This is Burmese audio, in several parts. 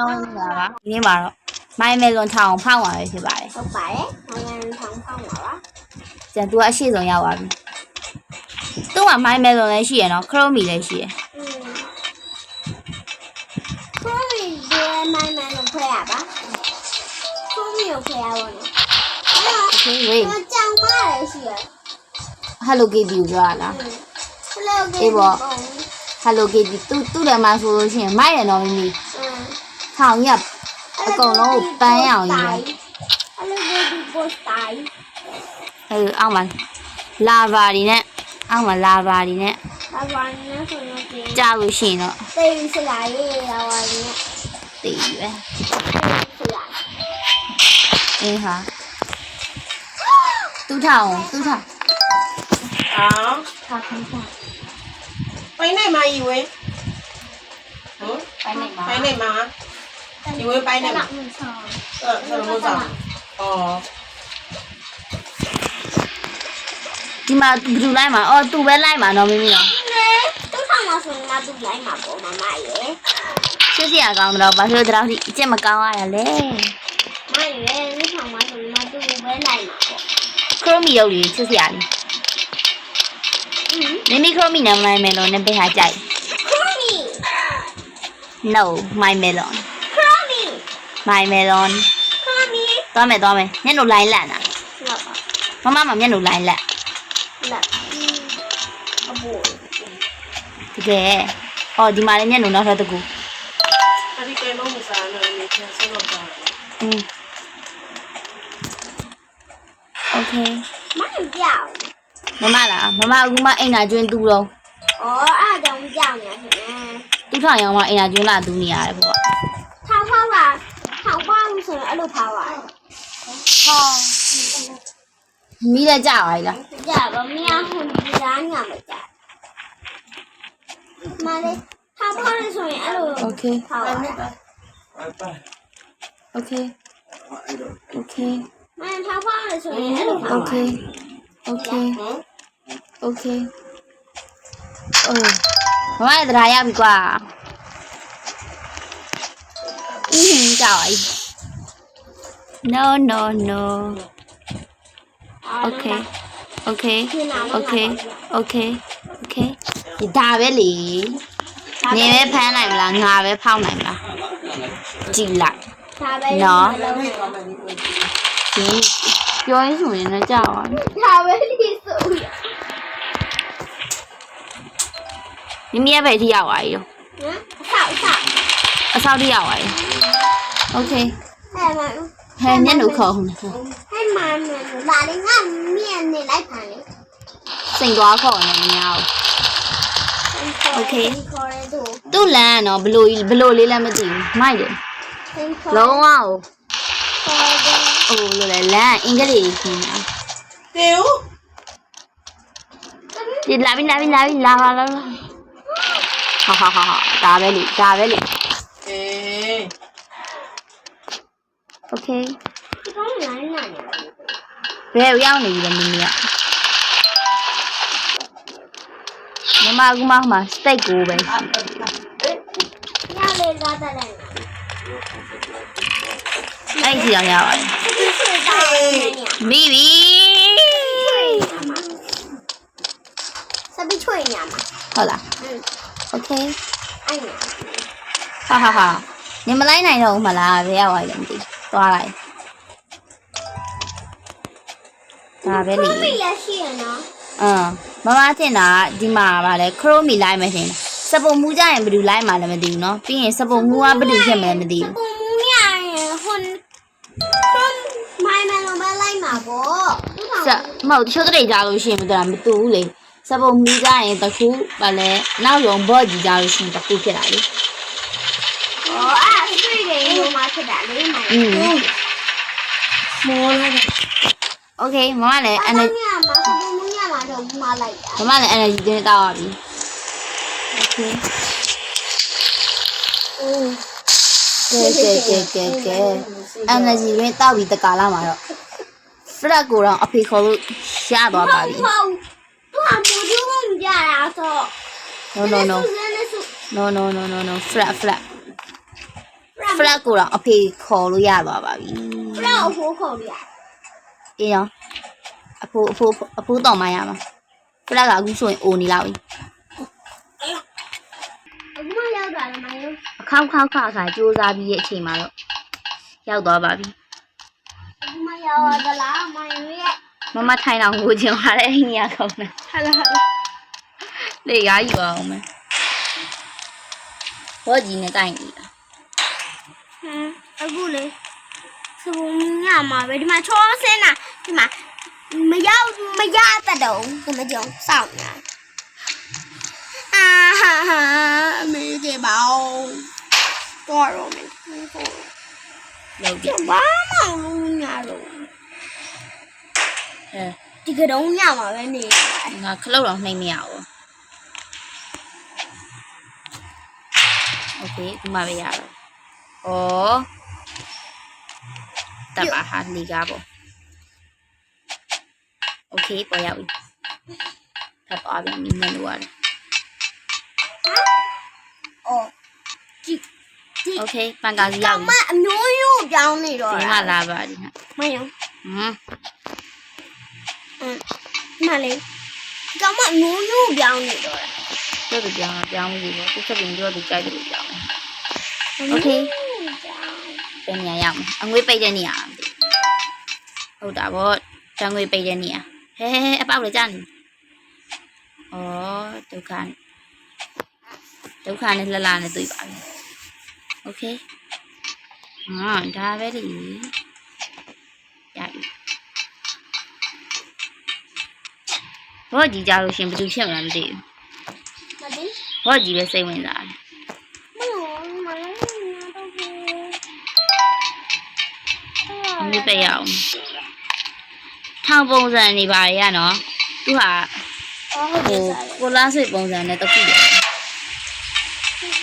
အောင်လာပါဒီနေ့မှာတော့မိုင်းမဲလွန်ထောင်ဖောက်ပါပဲဖြစ်ပါတယ်ဟုတ်ပါတယ်နိုင်ငံထောင်ဖောက်ပါပါကျန်သူကအရှိဆုံးရောက်ပါပြီသူကမိုင်းမဲလွန်လည်းရှိရနော်ခရိုမီလည်းရှိရခရိုမီဒီမိုင်းမဲလွန်ခွဲရပါခရိုမီကိုခွဲရပါလို့အဲ့တော့ကြောင်မလည်းရှိရ Hello Kitty ကိုပြောရလား Hello Kitty အေးပေါ့ Hello Kitty သူ့သူ့လည်းမဆိုလို့ရှိရင်မိုက်ရနော်မိမိ ထောင်ရက်အကုန်လုံးကိုပန်းရအောင်ယူလိုက်အဲ့လိုမျိုးဒီပိုစတိုင်အဲ့လိုအောက်မှာလာဗာတွေနဲ့အောက်မှာလာဗာတွေနဲ့လာဗာနဲ့ဆိုတော့ဒီကြာလို့ရှိရင်တော့သိပြီစလာရေးလာဗာတွေနဲ့သိပြီပဲအေးဟာသူ့ထောင်သူ့ထောင်အောင်းထောင်ထောင်ပိုင်းနိုင်မကြီးဝင်းဟမ်ပိုင်းနိုင်မပိုင်းနိုင်မ 你会掰那个？呃，什么掌？哦。ဒီမှာဘယ်သူလိုက်မှာအော်သူပဲလိုက်မှာနော်မင်းမီရောသူဆောင်မှာဆိုရင်ငါသူလိုက်မှာပေါ့မမရေဆစ်စရာကောင်းတော့ဘာလို့ဒီလောက်ထိအကျင့်မကောင်းရရလဲမရေသူဆောင်မှာဆိုရင်ငါသူပဲလိုက်မှာပေါ့ခရမီရုပ်ကြီးဆစ်စရာလေးမင်းမီခရမီနာမည်မယ်လို့နံပါတ်ဟာကြိုက် No, my melon. my melon သွားမယ်သွားမယ်မျက်နှာလိုင်းလန့်တာလက်ပါမမမမျက်နှာလိုင်းလန့်လက်အဘိုးတကယ်အော်ဒီမှာလည်းမျက်နှာနောက်ထပ်တစ်ခုအဲ့ဒီကဲလုံးမစားလို့နေချင်ဆုံးတော့ပါอืมโอเคမမပြောင်းမမလားမမကမအိမ်သာကျွင်းတူတော့ဩအဲ့ဒါကြောင့်မပြောင်းနေရရှင်တူထောင်ရောင်မအိမ်သာကျွင်းလာတူနေရတယ်ပေါ့ ဆိုရင်အဲ့လိုထားပါဟာမိလည်းကြပါလားကြပါမင်းဟိုဒီလမ်းညာမကြမလေးထားပါလို့ဆိုရင်အဲ့လိုโอเคထားပါမယ်โอเคโอเคမင်းထားပါလို့ဆိုရင်အဲ့လိုထားပါโอเคโอเคโอเคအိုးမမရတရားရပြီကွာအင်းကြောက် No, no, no. Okay. Okay. Okay. Okay. Okay. ဒါပဲလေ။နေပဲဖမ်းနိုင်မလားငါပဲဖောက်နိုင်မလား။ကြည်လိုက်။နော်။ဒီပြောရင်ဆိုရင်လည်းကြောက်ပါဘူး။ဒါပဲလေဆို။မြင်မြဲပဲထိရောက်ပါရော။ဟမ်အဆောက်အဆောက်အဆောက်ထိရောက်ပါရော။ Okay. အဲ့မှာ ဟဲ့မျက်နှုတ်ခေါ်ဟုတ်လားဟဲ့မမ်လာလေငါမြင်နေလိုက်ပါလေစိန်သွားခေါ်နေမများဘူးโอเคသူ့လမ်းကတော့ဘလို့ဘလို့လေးလည်းမသိဘူးမိုက်တယ်လုံးဝဟိုလိုလေလမ်းအင်္ဂလိပ်ရှင်းတာတေဦးဒီလာပြီလာပြီလာပြီလာပါလားဟာဟာဟာဒါပဲလေဒါပဲလေ okay ဒီကောင်းလာနေလာနေဘယ်ရောက်နေပြီလဲမင်းကြီးကမမကူမဟမှာစတိတ်ကိုပဲရှိတယ်ရလေလာတယ်လေအဲ့ဒီအောင်ရပါတယ်ဒီဆွေတာနေမိ ပြီ စပီချွေညာမှာ ဟုတ်လား อืม okay အဲ့ညာ ဟာဟာဟာညမလိုက်နိုင်တော့ဘူးမလားဘယ်ရောက်သွားလဲမသိဘူးသွားလိုက်ဒါပဲလေ ခမီလည်းရှိရနော် အင်းမမထင်တာကဒီမှာဗာလဲခရိုမီလိုက်မယ်ထင်တယ်စပုံမူကြရင်ဘယ်သူလိုက်မှလည်းမသိဘူးเนาะပြီးရင်စပုံမူကဘယ်သူဖြစ်မလဲမသိ စ ဘူး ပုံမူရရင်ဟွန်ခရမ်မိုင်းမန်လိုပဲလိုက်မှာပေါ့ စမဟုတ်တချို့တရေကြလို့ရှိရင်မသိတာမတူဘူးလေစပုံမူကြရင်တစ်ခုဗာလဲနောက်ရုံဘော့ကြီးကြလို့ရှိရင်တစ်ခုဖြစ်တာလေ ဟောအဲ့ဆွေတွေဟိုမှာ ဖြစ်တာလေမိုင်ဟုတ်မောလိုက်โอเคမမလည်း energy မမလာတော့မလိုက်တာမမလည်း energy တင်းတောက်ရပြီโอเคအိုးကဲကဲကဲကဲကဲ energy ရင်းတောက်ပြီးတကာလာမှာတော့ flat ကိုတော့အဖေခေါ်လို့ရသွားပါပြီဟုတ်သူကမိုးကျုံးကြတာဆို no no no no no no no no flat flat ရဖလက်ကိုတော့အဖေခေါ်လို့ရသွားပါပြီဘလောက်အဖိုးခေါ်ရအေးရောအဖိုးအဖိုးအဖိုးတော်မှရမှာဖလက်ကအခုဆိုရင်အိုနေလောက်ပြီအခုမှရောက်တာလားမယုံအခောက်ခောက်ခါခါစူးစမ်းပြီးရဲ့အချိန်မှာတော့ရောက်သွားပါပြီအခုမှရောက်တာလားမယုံရဲ့မမထိုင်အောင်ကိုချင်ပါတဲ့အိမ်ကြီးကောင်းတယ်ဟာလာဟာလာလေရယူအောင်မယ်ဘောကြီးနဲ့တိုင်ကြီးလား ဟမ်အခုလေစပုံညမှာပဲဒီမှာချောဆင်းတာဒီမှာမရောက်မရတတ်တော့ဒီမှာကြောင်စောင့်နေတာအာဟာဟာအမေကပါအောင်တော့ရောမယ် လောက်ပြ ကျဘာမှမလုပ်ညတော့ အဲ ဒီကတုံးညမှာပဲနေ ငါခလုတ်တော့နှိမ့်မရဘူးโอเคဒီမှာပဲရတော့ 哦，打把哈你家不？OK，不要，他把边明天玩。哦，这这 OK，搬家去要。妈，牛肉酱那种。你妈拉吧，你看。没有。嗯。嗯，那里？干嘛牛肉酱那种？这个酱酱不行，这这边这个酱就酱了。OK。 မအမျိုးရိုးပြောင်းနေတော့ တို့တို့ပြောင်းတော့ပြောင်းမှုတွေပေါ့သူချက်ပြင်တို့တို့ကြိုက်တယ်လို့ပြောင်းတယ်โอเคပြန်နေရအောင်အငွေပိတ်တဲ့နေရာမသိဟုတ်တာပေါ့တံငွေပိတ်တဲ့နေရာဟဲဟဲဟဲအပေါက်လေကြာနေဩဒုက္ခဒုက္ခနဲ့လှလှနဲ့တွေ့ပါပြီโอเคဟာဒါပဲလေရပြီဘောကြီးကြလို့ရှင်ဘယ်သူဖြစ်မလားမသိဘူး မသိ ဘောကြီးပဲစိတ်ဝင်စားတယ် အမြပိတ်ရအောင်ထောင်ပုံစံနေပါရနော်သူဟာအော်ဟုတ်ဟိုတယ်ကိုလားစိတ်ပုံစံနဲ့တစ်ခုတည်း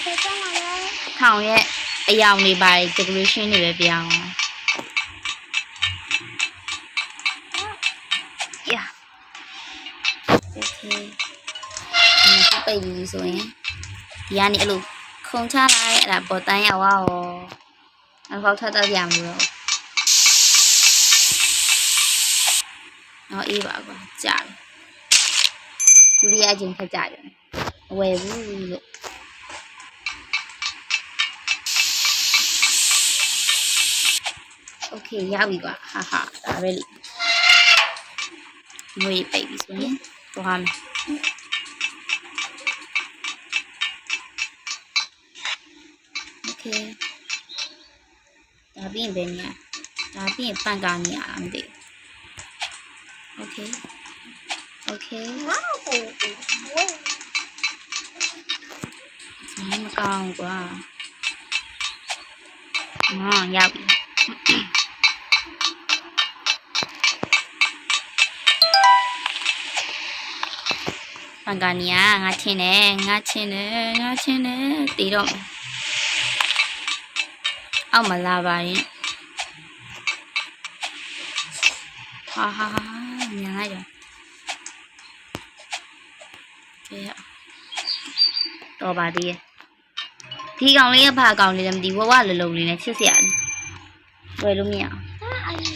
ဆက်ဆက်လာလားထောင်ရဲ့အယောင်တွေပါ decoration တွေပဲပြောင်းအောင် Yeah. Okay. ဒီမှာပိတ်ပြီးဆိုရင်ဒီကနေအဲ့လိုခုံချလာရဲ့အဲ့ဒါပေါ်တန်းရောက်သွားရောနောက်ခေါက်ထပ်တက်ရမလို့ တော့နော်အေးပါကွာကြာပြီဒုတိယအချိန်ထပ်ကြာတယ်မဝယ်ဘူးလို့โอเคရပြီကွာဟာဟာဒါပဲလေငွေပိတ်ပြီဆိုရင်သွားမယ်โอเคဒါပြီးရင်ဘယ်နေရဒါပြီးရင်ပန်ကာနေရလားမသိဘူး Okay. Okay. Wow. မကောင်းကွာ။ငေါရောက်ပြီ။ပန်ကန်နီယာငါချင်းတယ်ငါချင်းတယ်ငါချင်းတယ်တီးတော့မယ်။အောက်မလာပါရင်။ဟာဟာဟာ ညလိုက်တော့ကဲတော့ပါသေးရဲ့ဒီကောင်လေးကဘာကောင်လေးလဲမသိဘူးဝဝလလုံးလေးနဲ့ချစ်စရာလေဝယ်လို့မရအောင် အာအီ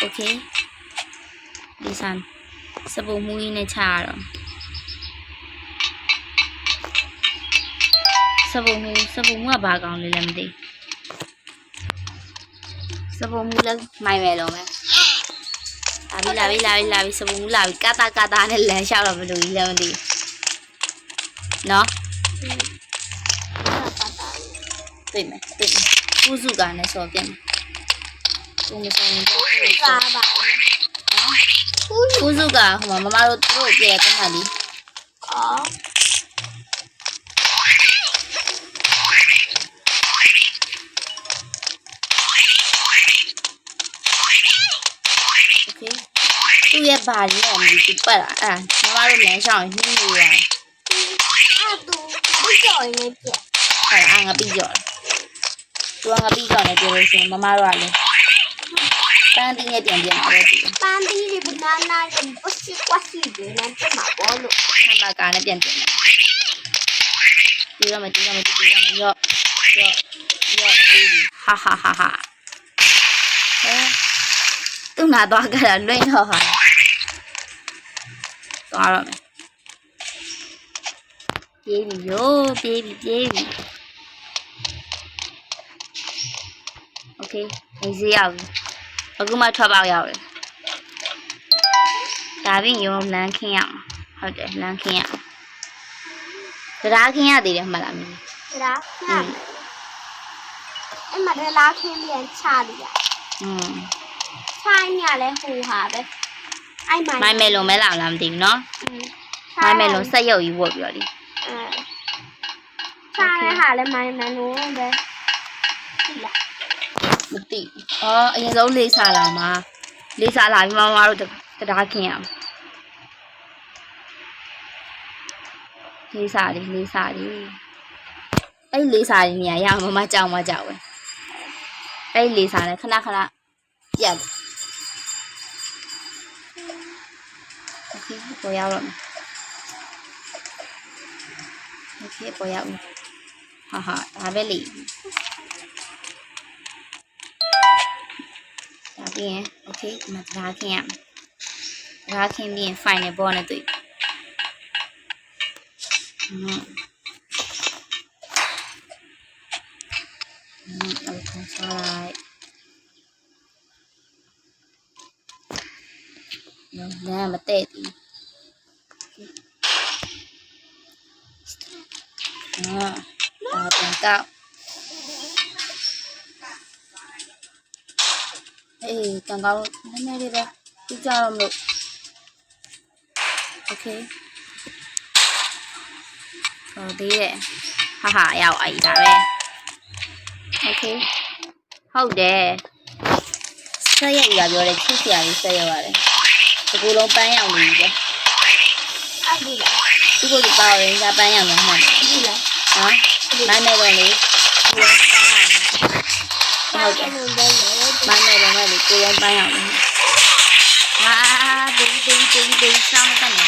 โอเคဒီဆန်စပူမူကြီးနဲ့ချရတော့စပူမူစပူမူကဘာကောင်လေးလဲမသိ စပူမူလည်းမိုင်မယ်လုံးမယ်လာပြီလာပြီလာပြီလာပြီစပူမူလာပြီကာတာကာတာနဲ့လမ်းလျှောက်တော့ဘယ်လိုကြီးလဲမသိနော်တွေ့မယ်တွေ့မယ်ကုစုကနဲ့ဆော်ပြမယ်ကိုမဆောင်ဘူးပါပါကုစုကဟိုမှာမမတို့သူတို့ပြေတဲ့မှာလीအော် ရဲ့ဘာလေးတော့မသိဘူးပတ်လာအဲ့ဒါမမတို့လမ်းရှောင်းရင်နှင်းနေရတယ်အဲ့တူဘုကြော်နေပြဟုတ်လားငါပြီးကြော်သူကငါပြီးကြော်နေပြောလို့ရှိရင်မမတို့ကလည်းပန်းတင်းနဲ့ပြန်ပြန်လာတော့ဒီပန်းသီးတွေဘနာနာတွေပတ်စီကွာစီတွေနဲ့ပြမှာပေါ့လို့ဟမ်ဘာဂါနဲ့ပြန်ပြန်လာရမယ်တေးရမယ်တေးရမယ်ရော့ရော့ရော့အေးဟာဟာဟာဟာဟဲသူ့နာသွားကြတာလွင့်တော့ဟာ သွားတော့မယ်ပြေးပြီရောပြေးပြီပြေးပြီโอเคနေစီရောက်ပြီအခုမှထွက်ပေါက်ရောက်တယ်ဒါပြင်ရုံလမ်းခင်းရအောင်ဟုတ်တယ်လမ်းခင်းရအောင်တရားခင်းရသေးတယ်မှတ်လားမင်း ဒါဟာအဲ့မှာလည်းလာခင်းပြန်ချလို့ရ อืม ချိုင်းရလဲဟိုဟာပဲ အဲ့မိုင်းမိုင်းမဲလုံးမဲလာလားမသိဘူးနော်မိုင်းမဲလုံးဆက်ရုပ်ကြီးဝတ်ပြီးတော့ဒီဆားတဲ့ဟာလည်းမိုင်းမဲလုံးပဲမသိအော်အရင်ဆုံးလေးစားလာမှာလေးစားလာပြီးမမတို့တရားခင်ရအောင်လေးစားလေးလေးစားလေးအဲ့လေးစားလေးနေရာရမမကြောက်မကြောက်ပဲအဲ့လေးစားလေးခဏခဏပြတ် ပေါ်ရောက်တော့မယ်โอเคပေါ်ရောက်မယ်ဟာဟာဒါပဲလေဒါပြီးရင်โอเคဒီမှာတရားခင်းရမယ်တရားခင်းပြီးရင် final ball နဲ့တွေ့อืม နော်လမ်းကမတဲ့သေးဘူးအာပြန်ကောက်အေးပြန်ကောက်နည်းနည်းလေးပဲကြည့်ကြတော့မလို့โอเคဟောသေးရဲ့ဟာဟာရောက်အိုက်တာပဲโอเคဟုတ်တယ်ဆက်ရရပြောတယ်ချစ်စရာကြီးဆက်ရပါတယ် ဒီကူလုံးပန်းရောက်နေပြီပဲအဲ့ဒီလားဒီကိုဒီပါရင်ကပန်းရောက်နေမှန်တယ်ဒီလားနော်မိုင်းမဲတော့လေဒီလုံးပန်းရောက်နေဟုတ်တယ်အဲ့လိုလဲလေမိုင်းမဲတော့လေကိုလုံးပန်းရောက်နေဟာဒီဒီဒီဒီစောင်းတဲ့နေ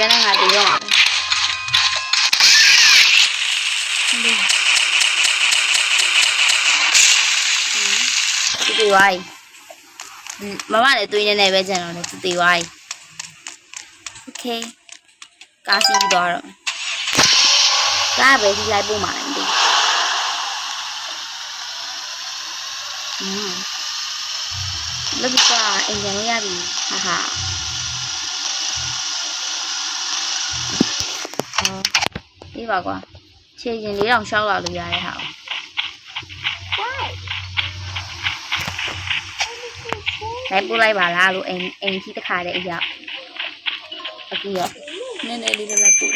ပဲနဲ့ငါတည်တော့သူတည်သွားပြီမမလည်းသွေးနေနေပဲကျန်တော့လေသူတည်သွားပြီ okay ကားစီးသွားတော့ကားပဲစီးလိုက်ပို့မှာလေอืมแล้วก็เอ็นยังไม่ยากดีนะคะ thì bà qua, chị nhìn lý đồng sau là được ಯಾರ ಹಾವು Đấy, bố lại bà là luôn, em em chỉ tất cả đấy giờ. Ở kia. Nên đây đi ra lại tụi.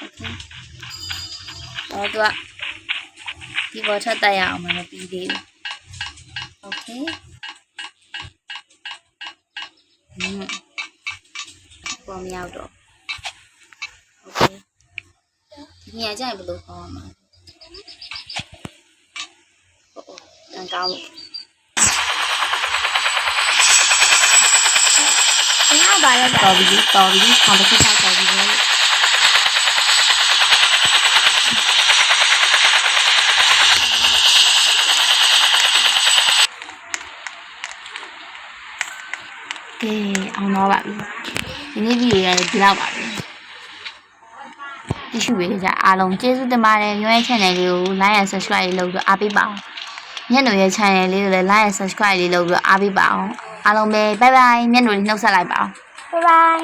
Ok. Đó tụi ạ. Đi vào cho tay ảo mà nó đi đi. Ok. Mm-hmm. ပေါ်မရောက်တော့โอเคဒီနေရာကျရင်ဘယ်လိုပေါ်မှာဟုတ်ကဲ့ကောင်းလို့ညပါရတော့ဒီတော်ဒီကွန်ပျူတာတော်ဒီေအောင်တော့ပါပြီ ဒီနေ့ဗီဒီယိုရဲ့ဒီလောက်ပါပြီကြည့်ရှုပေးကြအားလုံးကျေးဇူးတင်ပါတယ်ရွေး channel လေးကို like and subscribe လုပ်ပြီးအားပေးပါအောင်ညနေရဲ့ channel လေးကိုလည်း like and subscribe လေးလုပ်ပြီးအားပေးပါအောင်အားလုံးပဲ bye bye ညနေလေးနှုတ်ဆက်လိုက်ပါအောင်ဘိုင်ဘိုင်